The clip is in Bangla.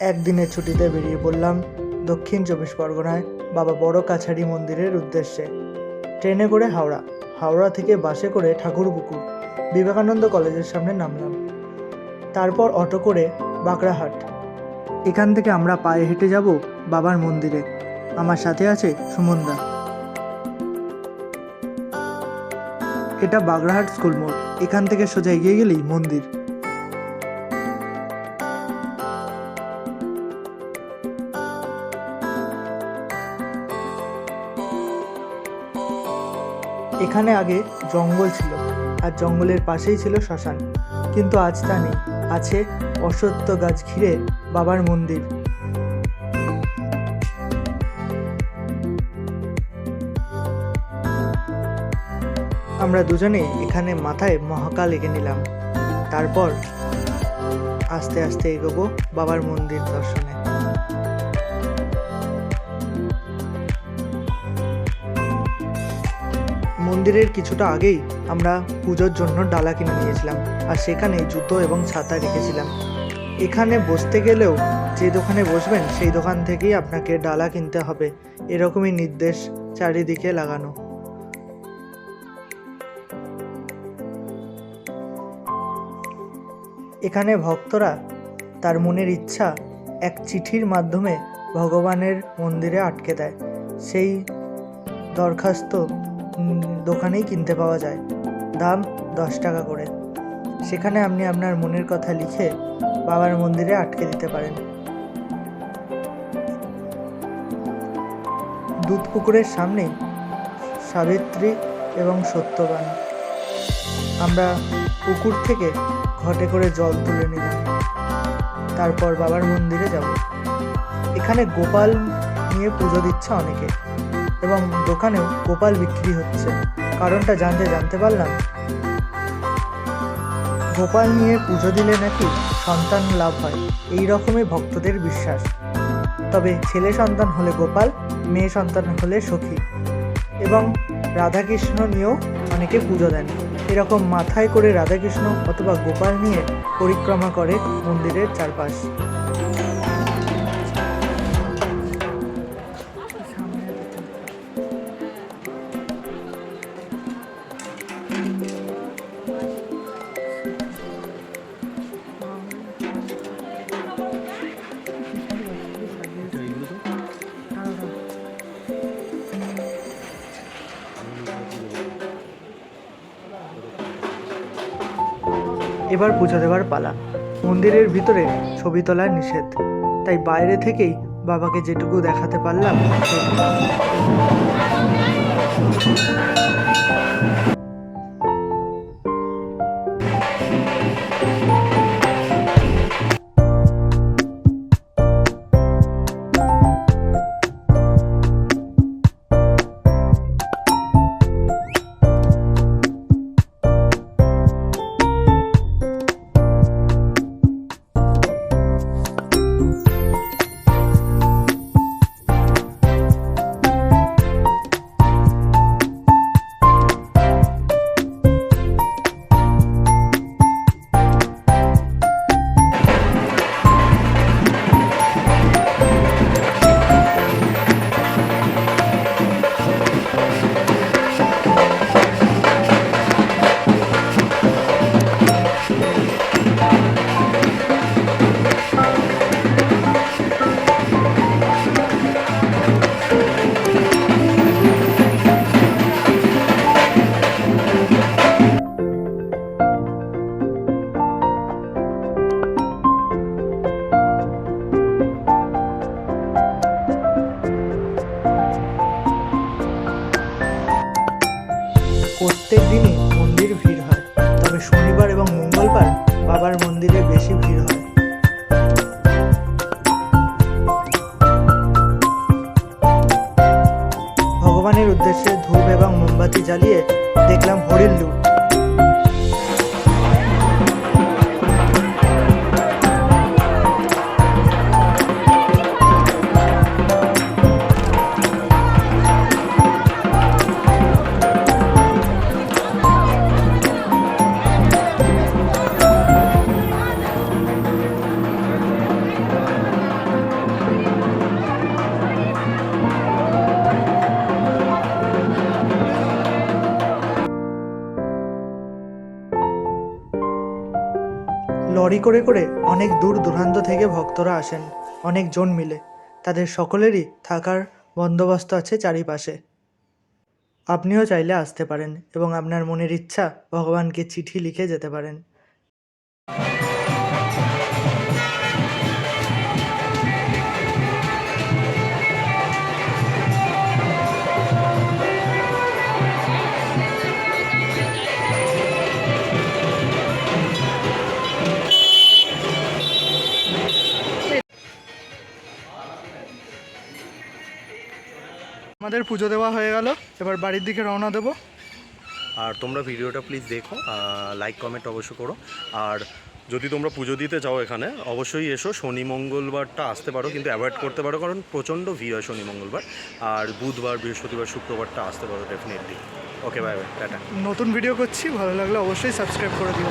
একদিনের ছুটিতে বেরিয়ে পড়লাম দক্ষিণ চব্বিশ পরগনায় বাবা বড় কাছারি মন্দিরের উদ্দেশ্যে। ট্রেনে করে হাওড়া হাওড়া থেকে বাসে করে ঠাকুরপুকুর, বিবেকানন্দ কলেজের সামনে নামলাম। তারপর অটো করে বাঁকড়াহাট। এখান থেকে আমরা পায়ে হেঁটে যাব বাবার মন্দিরে। আমার সাথে আছে সুমনদা। এটা বাগড়াহাট স্কুল মোড়। এখান থেকে সোজা এগিয়ে গেলেই মন্দির। এখানে আগে জঙ্গল ছিল আর জঙ্গলের পাশেই ছিল শ্মশান। কিন্তু আজ তা নেই। আছে অসত্য গাছ ঘিরে বাবার মন্দির। আমরা দুজনে এখানে মাথায় মহাকাল এঁকে নিলাম। তারপর আস্তে আস্তে এগোবো বাবার মন্দির দর্শনে। মন্দিরের কিছুটা আগেই আমরা পুজোর জন্য ডালা কিনে নিয়েছিলাম আর সেখানে জুতো এবং ছাতা রেখেছিলাম। এখানে বসতে গেলেও যে দোকানে বসবেন সেই দোকান থেকেই আপনাকে ডালা কিনতে হবে। এরকমই নির্দেশ চারিদিকে লাগানো। এখানে ভক্তরা তার মনের ইচ্ছা এক চিঠির মাধ্যমে ভগবানের মন্দিরে আটকে দেয়। সেই দরখাস্ত দোকানেই কিনতে পাওয়া যায়। দাম দশ টাকা করে। সেখানে আপনি আপনার মনের কথা লিখে বাবার মন্দিরে আটকে দিতে পারেন। দুধ পুকুরের সামনেই সাবিত্রী এবং সত্যবান। আমরা পুকুর থেকে ঘটে করে জল তুলে নিলাম। তারপর বাবার মন্দিরে যাব। এখানে গোপাল নিয়ে পুজো দিচ্ছে অনেকে। এবং দোকানেও গোপাল বিক্রি হচ্ছে। কারণটা জানতে জানতে পারলাম। গোপাল নিয়ে পুজো দিলে নাকি সন্তান লাভ হয়, এই রকমই ভক্তদের বিশ্বাস। তবে ছেলে সন্তান হলে গোপাল, মেয়ে সন্তান হলে সখী। এবং রাধাকৃষ্ণ নিয়েও অনেকে পুজো দেন। এরকম মাথায় করে রাধাকৃষ্ণ অথবা গোপাল নিয়ে পরিক্রমা করে মন্দিরের চারপাশ। এবার পুজো দেওয়ার পালা। মন্দিরের ভিতরে ছবি তোলা নিষেধ। তাই বাইরে থেকেই বাবাকে যেটুকু দেখাতে পারলাম প্রত্যেক দিনই মন্দির ভিড় হয়, তবে শনিবার এবং মঙ্গলবার বাবার মন্দিরে বেশি ভিড় হয়। ভগবানের উদ্দেশ্যে ধূপ এবং মোমবাতি জ্বালিয়ে দেখলাম হরিণ লুট। লরি করে করে অনেক দূর দূরান্ত থেকে ভক্তরা আসেন, অনেক জন মিলে। তাদের সকলেরই থাকার বন্দোবস্ত আছে চারিপাশে। আপনিও চাইলে আসতে পারেন এবং আপনার মনের ইচ্ছা ভগবানকে চিঠি লিখে যেতে পারেন। আমাদের পুজো দেওয়া হয়ে গেল। এবার বাড়ির দিকে রওনা দেবো। আর তোমরা ভিডিওটা প্লিজ দেখো লাইক কমেন্ট অবশ্য করো। আর যদি তোমরা পুজো দিতে চাও এখানে অবশ্যই এসো। শনি মঙ্গলবারটা আসতে পারো কিন্তু অ্যাভয়েড করতে পারো কারণ প্রচণ্ড ভিড় হয় শনি মঙ্গলবার। আর বুধবার বৃহস্পতিবার শুক্রবারটা আসতে পারো definitely okay bye bye tata. নতুন ভিডিও করছি ভালো লাগলে অবশ্যই সাবস্ক্রাইব করে দিও।